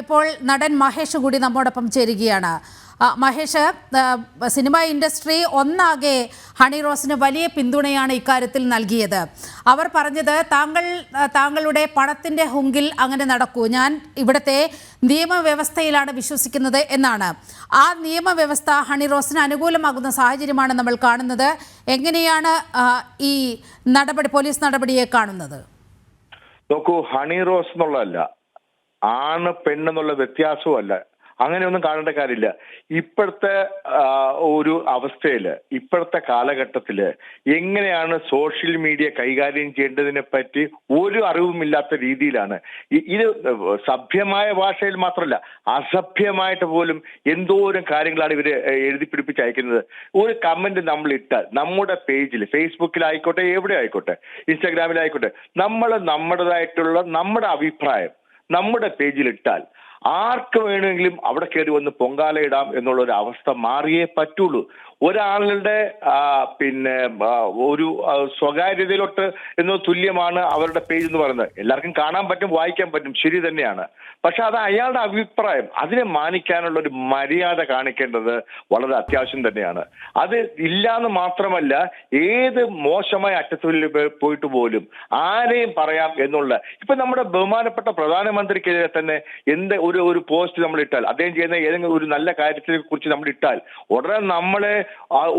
ഇപ്പോൾ നടൻ മഹേഷ് കൂടി നമ്മോടൊപ്പം ചേരുകയാണ്. മഹേഷ് സിനിമ ഇൻഡസ്ട്രി ഒന്നാകെ ഹണി റോസിന് വലിയ പിന്തുണയാണ് ഇക്കാര്യത്തിൽ നൽകിയത്. അവർ പറഞ്ഞത് താങ്കൾ താങ്കളുടെ പണത്തിന്റെ ഹുങ്കിൽ അങ്ങനെ നടക്കൂ. ഞാൻ ഇവിടുത്തെ നിയമവ്യവസ്ഥയിലാണ് വിശ്വസിക്കുന്നത് എന്നാണ്. ആ നിയമവ്യവസ്ഥ ഹണി റോസിന് അനുകൂലമാകുന്ന സാഹചര്യമാണ് നമ്മൾ കാണുന്നത്. എങ്ങനെയാണ് ഈ നടപടി പോലീസ് നടപടിയെ കാണുന്നത്? നോക്കൂ ഹണി റോസ് എന്നുള്ളതല്ല ആണ് പെണ്ണെന്നുള്ള വ്യത്യാസവും അല്ല അങ്ങനെയൊന്നും കാണേണ്ട കാര്യമില്ല. ഇപ്പോഴത്തെ ഒരു അവസ്ഥയിൽ ഇപ്പോഴത്തെ കാലഘട്ടത്തിൽ എങ്ങനെയാണ് സോഷ്യൽ മീഡിയ കൈകാര്യം ചെയ്യേണ്ടതിനെ പറ്റി ഒരു അറിവുമില്ലാത്ത രീതിയിലാണ്. ഇത് സഭ്യമായ ഭാഷയിൽ മാത്രമല്ല അസഭ്യമായിട്ട് പോലും എന്തോരം കാര്യങ്ങളാണ് ഇവർ എഴുതി പിടിപ്പിച്ച് അയക്കുന്നത് ഒരു കമന്റ് നമ്മൾ ഇട്ടാൽ നമ്മുടെ പേജിൽ ഫേസ്ബുക്കിലായിക്കോട്ടെ എവിടെ ആയിക്കോട്ടെ ഇൻസ്റ്റാഗ്രാമിലായിക്കോട്ടെ നമ്മൾ നമ്മുടേതായിട്ടുള്ള നമ്മുടെ അഭിപ്രായം നമ്മുടെ പേജിൽ ഇട്ടാൽ ആർക്ക് വേണമെങ്കിലും അവിടെ കയറി വന്ന് പൊങ്കാല ഇടാം എന്നുള്ള ഒരു അവസ്ഥ മാറിയേ പറ്റുള്ളൂ. ഒരാളുടെ പിന്നെ ഒരു സ്വകാര്യതയിലോട്ട് എന്ന് തുല്യമാണ് അവരുടെ പേജ് എന്ന് പറയുന്നത്. എല്ലാവർക്കും കാണാൻ പറ്റും വായിക്കാൻ പറ്റും ശരി തന്നെയാണ്. പക്ഷെ അത് അയാളുടെ അഭിപ്രായം അതിനെ മാനിക്കാനുള്ള ഒരു മര്യാദ കാണിക്കേണ്ടത് വളരെ അത്യാവശ്യം തന്നെയാണ്. അത് ഇല്ലാന്ന് മാത്രമല്ല ഏത് മോശമായ അറ്റത്തിൽ പോയിട്ട് പോലും ആരെയും പറയാം എന്നുള്ള ഇപ്പൊ നമ്മുടെ ബഹുമാനപ്പെട്ട പ്രധാനമന്ത്രിക്കെതിരെ തന്നെ എന്ത് ഒരു ഒരു പോസ്റ്റ് നമ്മൾ ഇട്ടാൽ അദ്ദേഹം ചെയ്യുന്ന ഏതെങ്കിലും ഒരു നല്ല കാര്യത്തിനെ കുറിച്ച് നമ്മൾ ഇട്ടാൽ ഉടനെ നമ്മളെ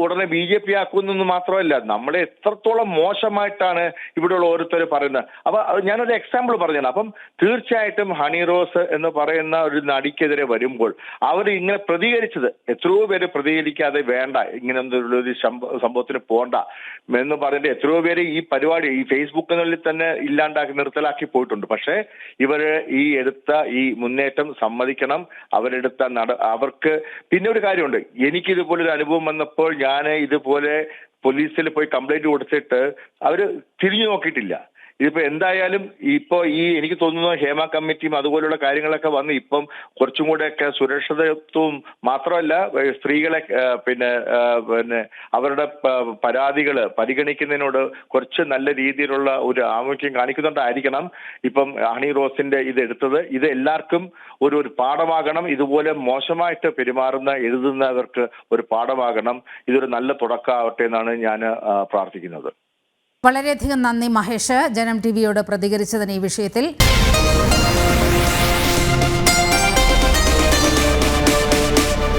ഉടനെ ബി ജെ പി ആക്കുന്നെന്ന് മാത്രമല്ല നമ്മളെ എത്രത്തോളം മോശമായിട്ടാണ് ഇവിടെയുള്ള ഓരോരുത്തർ പറയുന്നത്. അപ്പൊ ഞാനൊരു എക്സാമ്പിൾ പറഞ്ഞത് അപ്പം തീർച്ചയായിട്ടും ഹണി റോസ് എന്ന് പറയുന്ന ഒരു നടിക്കെതിരെ വരുമ്പോൾ അവർ ഇങ്ങനെ പ്രതികരിച്ചത്. എത്രയോ പേര് പ്രതികരിക്കാതെ വേണ്ട ഇങ്ങനെ ഒരു സംഭവത്തിന് പോണ്ട എന്ന് പറഞ്ഞിട്ട് എത്രയോ പേര് ഈ പരിപാടി ഈ ഫേസ്ബുക്കിനുള്ളിൽ തന്നെ ഇല്ലാണ്ടാക്കി നിർത്തലാക്കി പോയിട്ടുണ്ട്. പക്ഷേ ഇവർ ഈ എടുത്ത ഈ മുന്നേറ്റം സമ്മതിക്കണം. അവരെടുത്ത നട അവർക്ക് പിന്നെ ഒരു കാര്യമുണ്ട്. എനിക്കിതുപോലൊരു അനുഭവം വന്നപ്പോൾ ഞാൻ ഇതുപോലെ പോലീസിൽ പോയി കംപ്ലൈന്റ് കൊടുത്തിട്ട് അവർ തിരിഞ്ഞു നോക്കിയിട്ടില്ല. ഇതിപ്പോ എന്തായാലും ഇപ്പോ ഈ എനിക്ക് തോന്നുന്നു ഹേമ കമ്മിറ്റിയും അതുപോലുള്ള കാര്യങ്ങളൊക്കെ വന്ന് ഇപ്പം കുറച്ചും കൂടെ ഒക്കെ സുരക്ഷിതത്വവും മാത്രമല്ല സ്ത്രീകളെ പിന്നെ പിന്നെ അവരുടെ പരാതികൾ പരിഗണിക്കുന്നതിനോട് കുറച്ച് നല്ല രീതിയിലുള്ള ഒരു ആമുഖ്യം കാണിക്കുന്നുണ്ടായിരിക്കണം. ഇപ്പം ഹണി റോസിന്റെ ഇത് എടുത്തത്. ഇത് എല്ലാവർക്കും ഒരു ഒരു പാഠമാകണം. ഇതുപോലെ മോശമായിട്ട് പെരുമാറുന്ന എഴുതുന്നവർക്ക് ഒരു പാഠമാകണം. ഇതൊരു നല്ല തുടക്കമാവട്ടെ എന്നാണ് ഞാൻ പ്രാർത്ഥിക്കുന്നത്. വളരെയധികം നന്ദി മഹേഷ്. ജനം ടി വിയോട് പ്രതികരിച്ചതിന് ഈ വിഷയത്തിൽ